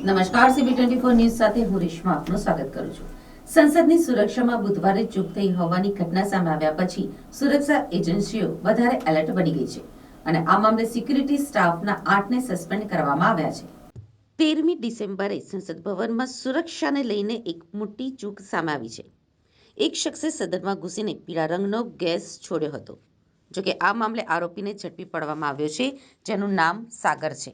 નમસ્કાર CB twenty four news સાથે હું રેશમા આપનું સ્વાગત કરું છું. સંસદની સુરક્ષામાં બુધવારે ચૂક થઈ હોવાની ઘટના સામે આવ્યા પછી સુરક્ષા એજન્સીઓ વધારે એલર્ટ બની ગઈ છે અને આ મામલે સિક્યુરિટી સ્ટાફના આઠને સસ્પેન્ડ કરવામાં આવ્યા છે. તેરમી ડિસેમ્બરે સંસદ ભવનમાં સુરક્ષાને લઈને એક મોટી ચૂક સામે આવી છે. એક શખ્સે સદનમાં ઘૂસીને પીળા રંગનો ગેસ છોડ્યો હતો. જોકે આ મામલે આરોપીને ઝડપી પાડવામાં આવ્યો છે, જેનું નામ સાગર છે.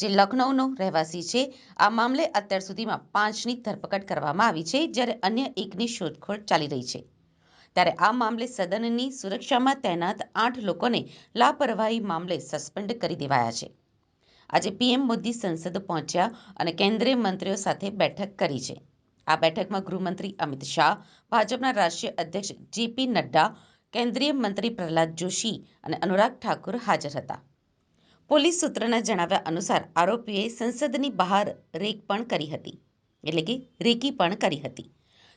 જે લખનૌનો રહેવાસી છે, આ મામલે અત્યાર સુધીમાં પાંચની ધરપકડ કરવામાં આવી છે, જ્યારે અન્ય એકની શોધખોળ ચાલી રહી છે. ત્યારે આ મામલે સદનની સુરક્ષામાં તૈનાત આઠ લોકોને લાપરવાહી મામલે સસ્પેન્ડ કરી દેવાયા છે. આજે પીએમ મોદી સંસદ પહોંચ્યા અને કેન્દ્રીય મંત્રીઓ સાથે બેઠક કરી છે. આ બેઠકમાં ગૃહમંત્રી અમિત શાહ, ભાજપના રાષ્ટ્રીય અધ્યક્ષ જેપી નડ્ડા, કેન્દ્રીય મંત્રી પ્રહલાદ જોશી અને અનુરાગ ઠાકુર હાજર હતા. પોલીસ સૂત્રના જણાવ્યા અનુસાર આરોપીએ સંસદની બહાર રેક પણ કરી હતી, એટલે કે રેકી પણ કરી હતી.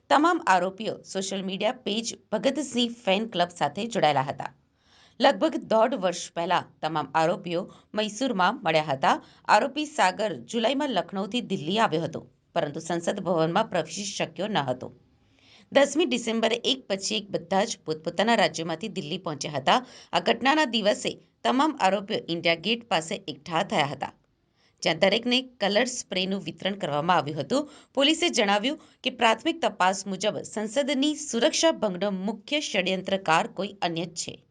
તમામ આરોપીઓ social media page Bhagat Singh fan club સાથે જોડાયેલા હતા. લગભગ દોઢ વર્ષ પહેલા તમામ આરોપીઓ મૈસૂરમાં મળ્યા હતા. આરોપી સાગર જુલાઈમાં લખનૌથી દિલ્હી આવ્યો હતો, પરંતુ સંસદ ભવનમાં પ્રવેશી શક્યો ન હતો. દસમી ડિસેમ્બરે એક પછી એક બધા જ પોતપોતાના રાજ્યોમાંથી દિલ્હી પહોંચ્યા હતા. આ ઘટનાના દિવસે તમામ આરોપીઓ ઇન્ડિયા ગેટ પાસે એકઠા થયા હતા. જ્યાં દરેકને કલર સ્પ્રેનું વિતરણ કરવામાં આવ્યું હતું. પોલીસે જણાવ્યું કે પ્રાથમિક તપાસ મુજબ સંસદની સુરક્ષા ભંગનો મુખ્ય ષડયંત્રકાર કોઈ અન્ય જ છે.